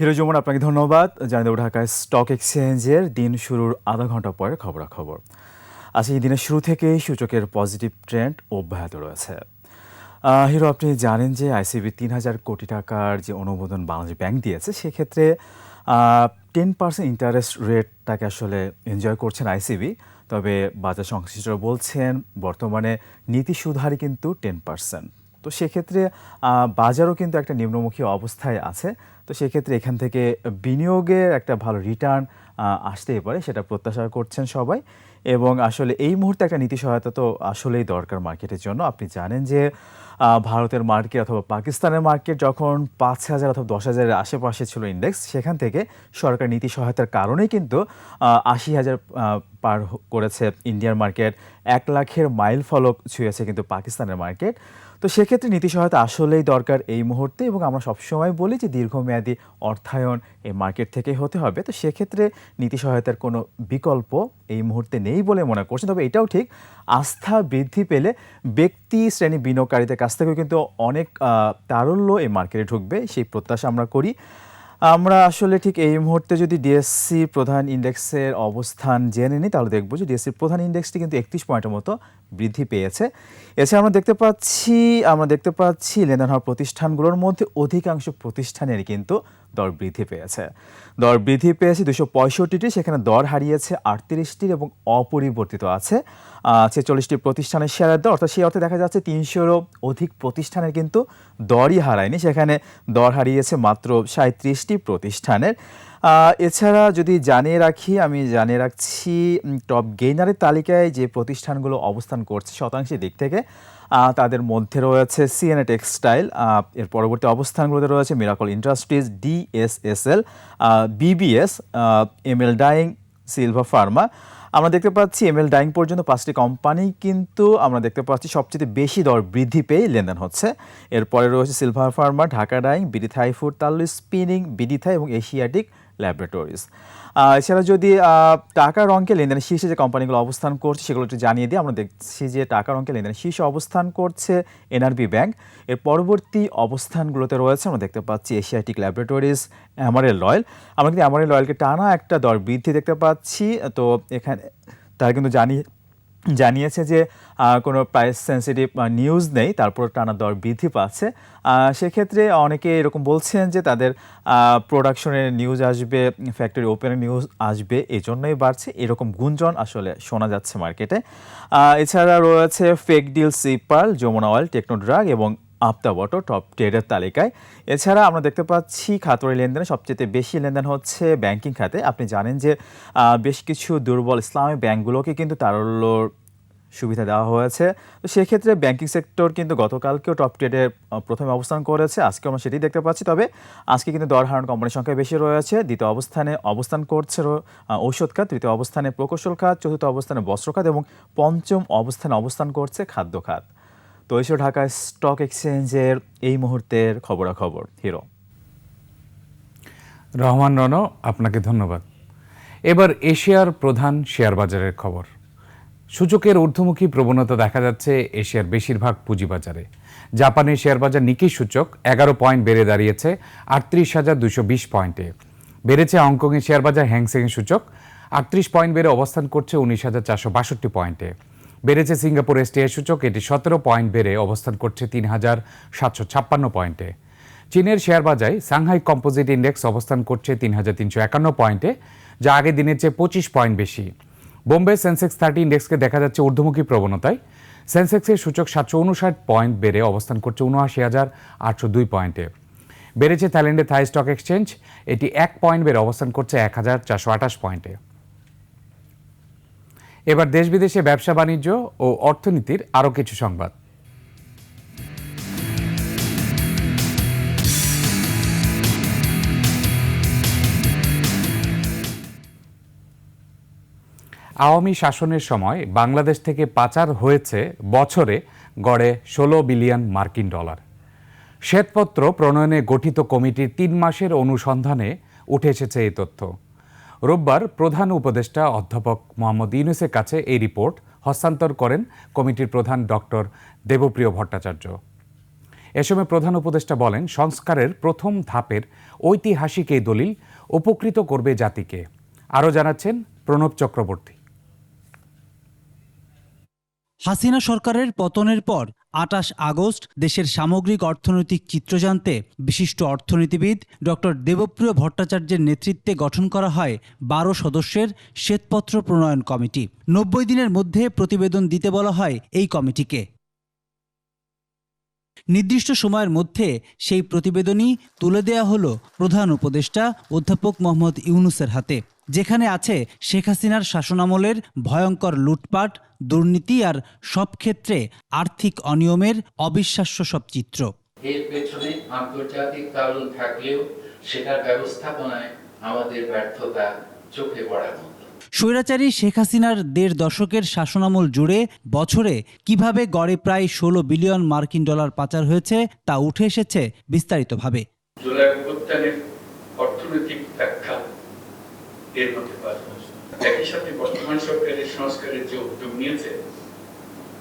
Hero জমন আপনাকে ধন্যবাদ। জানিয়ে দেবো ঢাকায় স্টক এক্সচেঞ্জের দিন শুরুর আধা ঘণ্টা পরে খবরাখবর। আজ এই দিনের শুরু থেকেই সূচকের পজিটিভ ট্রেন্ড অব্যাহত রয়েছে। হিরো, আপনি জানেন যে আইসিবি তিন হাজার কোটি টাকার যে অনুমোদন বাংলাদেশ ব্যাংক দিয়েছে, সেক্ষেত্রে টেন পার্সেন্ট ইন্টারেস্ট রেটটাকে আসলে এনজয় করছেন আইসিবি তবে বাজার সংশ্লিষ্টরা বলছেন, বর্তমানে নীতি সুধারই কিন্তু টেন পার্সেন্ট তো সেক্ষেত্রে বাজারও কিন্তু একটা নিম্নমুখী অবস্থায় আছে। তো সেক্ষেত্রে এখান থেকে বিনিয়োগের একটা ভালো রিটার্ন আসতেই পারে, সেটা প্রত্যাশা করছেন সবাই। এবং আসলে এই মুহূর্তে একটা নীতি সহায়তা তো আসলেই দরকার মার্কেটের জন্য। আপনি জানেন যে ভারতের মার্কেট অথবা পাকিস্তানের মার্কেট যখন পাঁচ হাজার অথবা দশ হাজারের আশেপাশে ছিল ইন্ডেক্স সেখান থেকে সরকার নীতি সহায়তার কারণেই কিন্তু আশি হাজার পার করেছে ইন্ডিয়ান মার্কেট এক লাখের মাইল ফলক ছুঁয়েছে কিন্তু পাকিস্তানের মার্কেট তো সেক্ষেত্রে নীতি সহায়তা আসলেই দরকার এই মুহূর্তে এবং আমরা সবসময় বলি যে দীর্ঘমেয়াদী অর্থায়ন এই মার্কেট থেকে হতে হবে। তো সেক্ষেত্রে নীতি সহায়তার কোনো বিকল্প এই মুহূর্তে নেই বলে মনে করছেন তবে এটাও ঠিক, আস্থা বৃদ্ধি পেলে ব্যক্তি শ্রেণি বিনিয়োগকারীদের কাছ থেকেও কিন্তু অনেক তারল্য এই মার্কেটে ঢুকবে, সেই প্রত্যাশা আমরা করি। আমরা আসলে ঠিক এই মুহূর্তে যদি ডিএসসি প্রধান ইন্ডেক্সের অবস্থান জেনে নিই, তাহলে দেখব যে ডিএসসির প্রধান ইন্ডেক্সটি কিন্তু একত্রিশ পয়েন্টের মতো বৃদ্ধি পেয়েছে। এছাড়া আমরা দেখতে পাচ্ছি, আমরা দেখতে পাচ্ছি লেনদেন হওয়া প্রতিষ্ঠানগুলোর মধ্যে অধিকাংশ প্রতিষ্ঠানের কিন্তু দর বৃদ্ধি পেয়েছে। দর বৃদ্ধি পেয়েছে দুশো পঁয়ষট্টিটি, সেখানে দর হারিয়েছে আটত্রিশটির এবং অপরিবর্তিত আছে। ছেচল্লিশটি প্রতিষ্ঠানের শেয়ারের দর, অর্থাৎ সেই অর্থে দেখা যাচ্ছে তিনশোরও অধিক প্রতিষ্ঠানের কিন্তু দরই হারায়নি। সেখানে দর হারিয়েছে মাত্র সাঁত্রিশটি প্রতিষ্ঠানের। এছাড়া যদি জানিয়ে রাখি, আমি জানিয়ে রাখছি টপ গেইনারের তালিকায় যে প্রতিষ্ঠানগুলো অবস্থান করছে শতাংশের দিক থেকে তাদের মধ্যে রয়েছে সিএনএ টেক্সটাইল এর পরবর্তী অবস্থানগুলোতে রয়েছে miracle industries DSSL BBS ML dyeing silver pharma আমরা দেখতে পাচ্ছি এমএল ডাইং পর্যন্ত পাঁচটি কোম্পানি কিন্তু আমরা দেখতে পাচ্ছি সবচেয়ে বেশি দর বৃদ্ধি পেয়ে লেনদেন হচ্ছে। এরপরে রয়েছে silver pharma Dhaka dyeing BD Thai food Tallu spinning BD Thai এবং এশিয়াটিক ল্যাবরেটরিজ এছাড়া যদি টাকার অঙ্কে লেনদেনের শীর্ষে যে কোম্পানিগুলো অবস্থান করছে, সেগুলো একটু জানিয়ে দিই। আমরা দেখছি যে টাকার অঙ্কে লেনদেনের শীর্ষে অবস্থান করছে এনআরবি ব্যাংক। এর পরবর্তী অবস্থানগুলোতে রয়েছে, আমরা দেখতে পাচ্ছি এশিয়াটিক ল্যাবরেটরিজ অ্যামারেল অয়েল আমরা কিন্তু অ্যামারেল অয়েলকে টানা একটা দর বৃদ্ধি দেখতে পাচ্ছি। তো এখানে, তারা কিন্তু জানিয়ে জানিয়েছে যে কোনো প্রাইস সেন্সিটিভ নিউজ নেই, তারপর টানা দর বৃদ্ধি পাচ্ছে। সেক্ষেত্রে অনেকে এরকম বলছেন যে, তাদের প্রোডাকশনের নিউজ আসবে ফ্যাক্টরি ওপেনের নিউজ আসবে এই জন্যই বাড়ছে। এরকম গুঞ্জন আসলে শোনা যাচ্ছে মার্কেটে এছাড়া রয়েছে ফেক ডিল সিপাল যমুনা অয়েল টেকনোড্রাগ এবং আপতাবটো টপ ট্রেডের তালিকায়। এছাড়া আমরা দেখতে পাচ্ছি খাতরি লেনদেনে সবচেয়ে বেশি লেনদেন হচ্ছে ব্যাংকিং খাতে। আপনি জানেন যে বেশ কিছু দুর্বল ইসলামী ব্যাংকগুলোকে কিন্তু তারল্যর সুবিধা দেওয়া হয়েছে। তো সেক্ষেত্রে ব্যাংকিং সেক্টর কিন্তু গতকালকেও টপ ট্রেডে প্রথমে অবস্থান করেছে। আজকে আমরা সেটাই দেখতে পাচ্ছি। তবে আজকে কিন্তু দর হারানো কোম্পানির সংখ্যা বেশি রয়েছে। দ্বিতীয় অবস্থানে অবস্থান করছে ঔষধ খাত। তৃতীয় অবস্থানে প্রকৌশল খাত। চতুর্থ অবস্থানে বস্ত্র খাত এবং পঞ্চম অবস্থানে অবস্থান করছে খাদ্য খাত। তো ছিল ঢাকা স্টক এক্সচেঞ্জের এই মুহূর্তের খবরাখবর, হিরো। রহমান রণ আপনাকে ধন্যবাদ। এবার এশিয়ার প্রধান শেয়ার বাজারের খবর। সূচকের ঊর্ধ্বমুখী প্রবণতা দেখা যাচ্ছে এশিয়ার বেশিরভাগ পুঁজিবাজারে। জাপানের শেয়ার বাজার নিকি সূচক এগারো পয়েন্ট বেড়ে দাঁড়িয়েছে আটত্রিশ হাজার দুশো বিশ পয়েন্টে। বেড়েছে হংকংয়ের শেয়ার বাজার হ্যাংসেং সূচক, আটত্রিশ পয়েন্ট বেড়ে অবস্থান করছে উনিশ হাজার চারশো বাষট্টি পয়েন্টে। বেড়েছে সিঙ্গাপুর এসটিআই সূচক। এটি সতেরো পয়েন্ট বেড়ে অবস্থান করছে তিন হাজার সাতশো ছাপ্পান্ন পয়েন্টে। চীনের শেয়ার বাজারে সাংহাই কম্পোজিট ইন্ডেক্স অবস্থান করছে তিন হাজার তিনশো একান্ন পয়েন্টে, যা আগের দিনের চেয়ে পঁচিশ পয়েন্ট বেশি। বোম্বে সেন্সেক্স থার্টি ইন্ডেক্সকে দেখা যাচ্ছে ঊর্ধ্বমুখী প্রবণতায়। সেন্সেক্সের সূচক সাতশো উনষাট পয়েন্ট বেড়ে অবস্থান করছে উনআশি হাজার আটশো দুই পয়েন্টে। বেড়েছে থাইল্যান্ডের থাই স্টক এক্সচেঞ্জ, এটি এক পয়েন্ট বেড়ে অবস্থান করছে এক হাজার চারশো আঠাশ পয়েন্টে। এবার দেশ বিদেশে ব্যবসা বাণিজ্য ও অর্থনীতির আরও কিছু সংবাদ। আওয়ামী শাসনের সময় বাংলাদেশ থেকে পাচার হয়েছে বছরে গড়ে ষোলো বিলিয়ন মার্কিন ডলার। শ্বেতপত্র প্রণয়নে গঠিত কমিটির তিন মাসের অনুসন্ধানে উঠে এসেছে এই তথ্য। রোববার প্রধান উপদেষ্টা অধ্যাপক মোহাম্মদ ইউনুসের কাছে এই রিপোর্ট হস্তান্তর করেন কমিটির প্রধান ডক্টর দেবপ্রিয় ভট্টাচার্য। এ সময় প্রধান উপদেষ্টা বলেন, সংস্কারের প্রথম ধাপের ঐতিহাসিক এই দলিল উপকৃত করবে জাতিকে। আরও জানাচ্ছেন প্রণব চক্রবর্তী। হাসিনা সরকারের পতনের পর আটাশ আগস্ট দেশের সামগ্রিক অর্থনৈতিক চিত্র জানতে বিশিষ্ট অর্থনীতিবিদ ডক্টর দেবপ্রিয় ভট্টাচার্যের নেতৃত্বে গঠন করা হয় বারো সদস্যের শ্বেতপত্র প্রণয়ন কমিটি। নব্বই দিনের মধ্যে প্রতিবেদন দিতে বলা হয় এই কমিটিকে। নির্দিষ্ট সময়ের মধ্যে সেই প্রতিবেদনই তুলে দেয়া হলো প্রধান উপদেষ্টা অধ্যাপক মোহাম্মদ ইউনুসের হাতে। যেখানে আছে শেখ হাসিনার শাসনামলের ভয়ঙ্কর লুটপাট দুর্নীতি আর সব ক্ষেত্রে আর্থিক অনিয়মের অবিশ্বাস্য সব চিত্র। এর পেছনে আন্তর্জাতিক কারণ থাকলেও সেটার ব্যবস্থাপনায় আমাদের ব্যর্থতা চোখে পড়ার মতো স্বৈরাচারী শেখ হাসিনার দেড় দশকের শাসনামল জুড়ে বছরে কীভাবে গড়ে প্রায় ষোলো বিলিয়ন মার্কিন ডলার পাচার হয়েছে তা উঠে এসেছে বিস্তারিতভাবে। জুলাই অর্থনৈতিক ব্যাখ্যা। মধ্যে পাওয়া একই সাথে বর্তমান সরকারের সংস্কারের যে উদ্যোগ নিয়েছে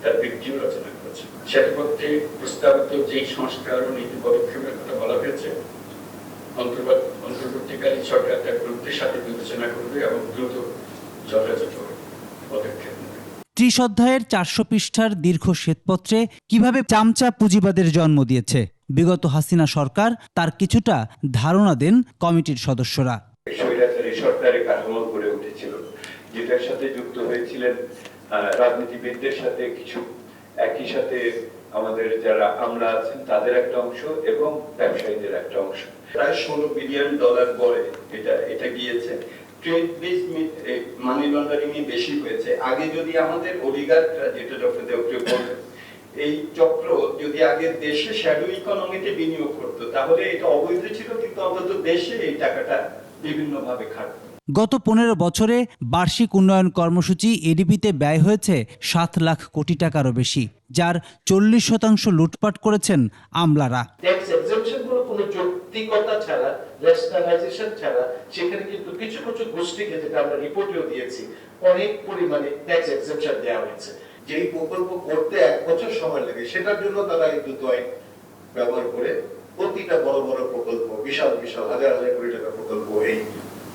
তার বৃদ্ধিও রচনা করেছে। শ্বেতপত্রে প্রস্তাবিত সংস্কার ও নীতি পদক্ষেপের কথা বলা হয়েছে অন্তর্বর্তীকালীন সরকার তার গুরুত্বের সাথে বিবেচনা করবে এবং দ্রুত যথাযথ পদক্ষেপ নেবে। ত্রিশ অধ্যায়ের চারশো পৃষ্ঠার দীর্ঘ শ্বেতপত্রে কীভাবে চামচা পুঁজিবাদের জন্ম দিয়েছে বিগত হাসিনা সরকার তার কিছুটা ধারণা দেন কমিটির সদস্যরা। সরকারের কাঠামো গড়ে উঠেছিল, যেটার সাথে যুক্ত হয়েছিলেন রাজনীতিবিদদের সাথে কিছু একই সাথে আমাদের যারা আমরা আছেন, তাদের একটা অংশ এবং ব্যবসায়ীদের একটা অংশ। প্রায় ষোলো বিলিয়ন ডলার গড়ে এটা এটা গিয়েছে। ট্রেড বেস মানি লন্ডারিং এ বেশি হয়েছে। আগে যদি আমাদের অলিগাররা যেটা ডক্টর দেবপ্রিয় বললেন এই চক্র যদি আগে দেশে শ্যাডো ইকোনমিতে বিনিয়োগ করতো, তাহলে এটা অবৈধ ছিল, কিন্তু অন্তত দেশে এই টাকাটা বিভিন্নভাবে খাটতো গত পনেরো বছরে বার্ষিক উন্নয়ন কর্মসূচি এডিপিতে ব্যয় হয়েছে সাত লাখ কোটি টাকারও বেশি যার চল্লিশ শতাংশ লুটপাট করেছেন আমলারা। যৌক্তিকতা ছাড়া রেশনালাইজেশন ছাড়া সেখানে কিন্তু কিছু কিছু গোষ্ঠীকে যেটা আমরা রিপোর্টেও দিয়েছি অনেক পরিমাণে ট্যাক্স এক্সেমশন দেওয়া হয়েছে। যেই প্রকল্প করতে এক বছর সময় লাগে সেটার জন্য তারা এই দুটো আইন ব্যবহার করে প্রতিটা বড় বড় প্রকল্প বিশাল বিশাল হাজার হাজার কোটি টাকা প্রকল্প এই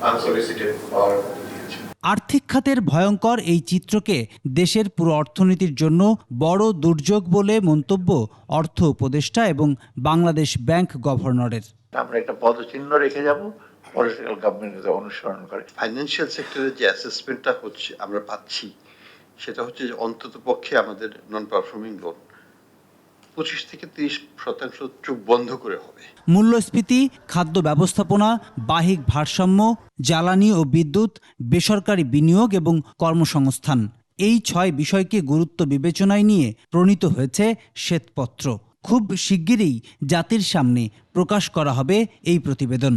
আনসলিসিটেড পাওয়ার মধ্যে দিয়েছে। আর্থিক খাতের ভয়ঙ্কর এই চিত্রকে দেশের পুরো অর্থনীতির জন্য বড় দুর্যোগ বলে মন্তব্য অর্থ উপদেষ্টা এবং বাংলাদেশ ব্যাংক গভর্নরের। আমরা একটা পদচিহ্ন রেখে যাব পলিটিক্যাল গভর্নমেন্ট অনুসরণ করে। ফাইন্যান্সিয়াল সেক্টরে যে অ্যাসেসমেন্টটা হচ্ছে আমরা পাচ্ছি সেটা হচ্ছে যে অন্তত পক্ষে আমাদের নন পারফর্মিং লোন পঁচিশ থেকে তিরিশ শতাংশ চুপ বন্ধ করে হবে। মূল্যস্ফীতি, খাদ্য ব্যবস্থাপনা, বাহিক ভারসাম্য, জ্বালানি ও বিদ্যুৎ, বেসরকারি বিনিয়োগ এবং কর্মসংস্থান এই ছয় বিষয়কে গুরুত্ব বিবেচনায় নিয়ে প্রণীত হয়েছে শ্বেতপত্র। খুব শিগগিরই জাতির সামনে প্রকাশ করা হবে এই প্রতিবেদন।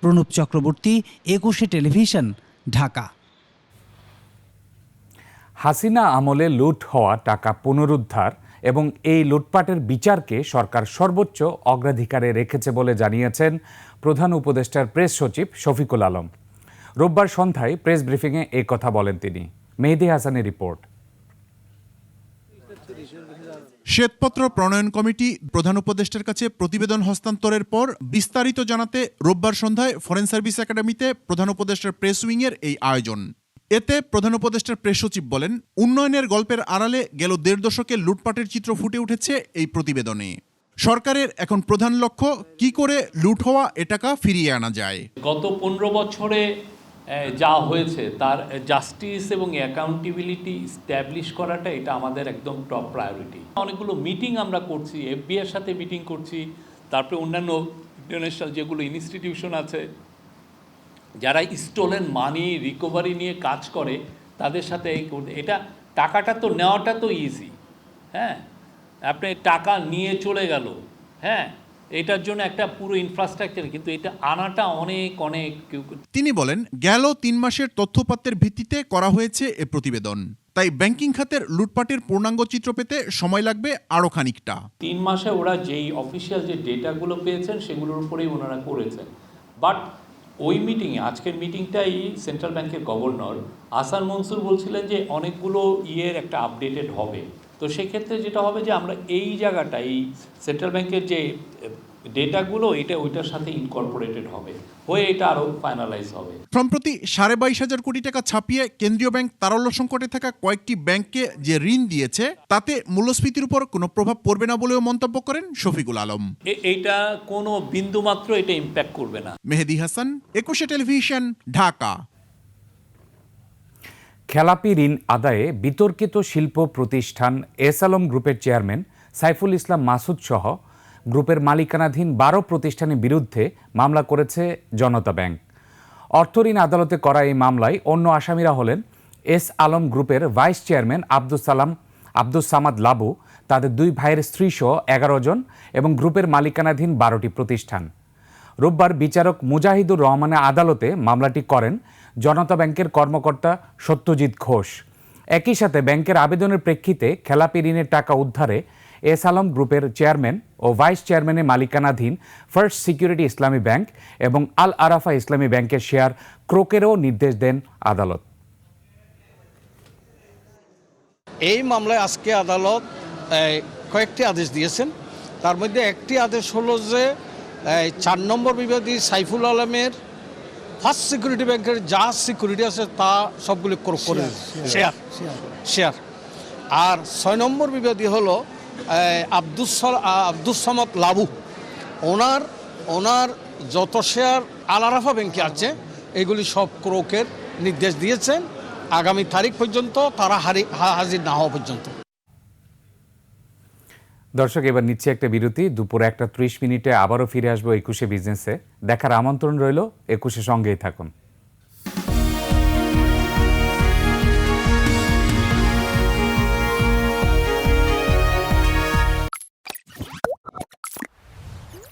প্রণব চক্রবর্তী, একুশে টেলিভিশন, ঢাকা। হাসিনা আমলে লুট হওয়া টাকা পুনরুদ্ধার এবং এই লুটপাটের বিচারকে সরকার সর্বোচ্চ অগ্রাধিকারে রেখেছে বলে জানিয়েছেন প্রধান উপদেষ্টার প্রেস সচিব শফিকুল আলম। রোববার সন্ধ্যায় প্রেস ব্রিফিংয়ে এই কথা বলেন তিনি। মেহেদি হাসানের রিপোর্ট। শ্বেতপত্র প্রণয়ন কমিটি প্রধান উপদেষ্টার কাছে প্রতিবেদন হস্তান্তরের পর বিস্তারিত জানাতে রোববার সন্ধ্যায় ফরেন সার্ভিস একাডেমিতে প্রধান উপদেষ্টার প্রেস উইংয়ের এই আয়োজন। এতে প্রধান উপদেষ্টার প্রেস সচিব বলেন, উন্নয়নের গল্পের আড়ালে গেল দেড় দশকে লুটপাটের চিত্র ফুটে উঠেছে এই প্রতিবেদনে। সরকারের এখন প্রধান লক্ষ্য, কি করে লুট হওয়া এ টাকা ফিরিয়ে আনা যায়। গত পনেরো বছরে যা হয়েছে, তার জাস্টিস এবং অ্যাকাউন্টেবিলিটি স্ট্যাবলিশ করাটা এটা আমাদের একদম টপ প্রায়োরিটি অনেকগুলো মিটিং আমরা করছি এফবি এর সাথে মিটিং করছি, তারপরে অন্যান্য ইন্টারন্যাশনাল যেগুলো ইনস্টিটিউশন আছে যারা স্টোলেন মানি রিকভারি নিয়ে কাজ করে তাদের সাথে এই করতে- এটা টাকাটা তো নেওয়াটা তো ইজি হ্যাঁ? আপনি টাকা নিয়ে চলে গেল হ্যাঁ? এটার জন্য একটা পুরো ইনফ্রাস্ট্রাকচার কিন্তু এটা আনাটা অনেক অনেক তিনি বলেন গেল তিন মাসের তথ্যপাত্যের ভিত্তিতে করা হয়েছে এ প্রতিবেদন। তাই ব্যাংকিং খাতের লুটপাটের পূর্ণাঙ্গ চিত্র পেতে সময় লাগবে আরও খানিকটা। তিন মাসে ওরা যেই অফিসিয়াল যে ডেটাগুলো পেয়েছেন সেগুলোর উপরেই ওনারা করেছেন। বাট ওই মিটিংয়ে আজকের মিটিংটাই সেন্ট্রাল ব্যাংকের গভর্নর আসান মনসুর বলছিলেন যে অনেকগুলো ইয়ের একটা আপডেটেড হবে। তো সেক্ষেত্রে যেটা হবে যে আমরা এই জায়গাটা এই সেন্ট্রাল ব্যাংকের যে ডেটাগুলো এটা ওইটার সাথে ইনকর্পোরেটেড হবে হয়ে এটা আরও ফাইনালাইজ হবে। সম্প্রতি সাড়ে বাইশ হাজার কোটি টাকা ছাপিয়ে কেন্দ্রীয় ব্যাংক তারল্য সংকটে থাকা কয়েকটি ব্যাংককে যে ঋণ দিয়েছে তাতে মূল্যস্ফীতির উপর কোনো প্রভাব পড়বে না বলেও মন্তব্য করেন শফিকুল আলম। এইটা কোনো বিন্দুমাত্র এটা ইম্প্যাক্ট করবে না। মেহেদি হাসান একুশে টেলিভিশন ঢাকা। খেলাপি ঋণ আদায়ে বিতর্কিত শিল্প প্রতিষ্ঠান এস আলম গ্রুপের চেয়ারম্যান সাইফুল ইসলাম মাসুদ সহ গ্রুপের মালিকানাধীন বারো প্রতিষ্ঠানের বিরুদ্ধে মামলা করেছে জনতা ব্যাংক। অর্থঋণ আদালতে করা এই মামলায় অন্য আসামিরা হলেন এস আলম গ্রুপের ভাইস চেয়ারম্যান আব্দুল সালাম, আব্দুস সামাদ লাবু, তাদের দুই ভাইয়ের স্ত্রীসহ এগারো জন এবং গ্রুপের মালিকানাধীন বারোটি প্রতিষ্ঠান। রোববার বিচারক মুজাহিদুর রহমানের আদালতে মামলাটি করেন জনতা ব্যাংকের কর্মকর্তা সত্যজিৎ ঘোষ। একই সাথে ব্যাংকের আবেদনের প্রেক্ষিতে খেলাপি ঋণের টাকা উদ্ধারে এস আলম গ্রুপের চেয়ারম্যান ও ভাইস চেয়ারম্যানের মালিকানাধীন ফার্স্ট সিকিউরিটি ইসলামী ব্যাংক এবং আল আরাফা ইসলামী ব্যাংকের শেয়ার ক্রোকেরও নির্দেশ দেন আদালত। এই মামলায় আজকে আদালত কয়েকটি আদেশ দিয়েছেন। তার মধ্যে একটি আদেশ হলো যে চার নম্বর বিবাদী সাইফুল আলমের ফার্স্ট সিকিউরিটি ব্যাংকের যা সিকিউরিটি আছে তা সবগুলি ক্রোক করে শেয়ার। শেয়ার। আর ছয় নম্বর বিবাদী হলো আব্দুস আব্দুস সামাদ লাবু। ওনার ওনার যত শেয়ার আলারাফা ব্যাংকে আছে, এগুলি সব ক্রোকের নির্দেশ দিয়েছেন। আগামী তারিখ পর্যন্ত তারা হারি হাজির না হওয়া পর্যন্ত। দর্শক, এবার নিচ্ছে একটা বিরতি। দুপুর একটা ত্রিশ মিনিটে আবারও ফিরে আসব একুশে বিজনেসে। দেখার আমন্ত্রণ রইল, একুশে সঙ্গেই থাকুন।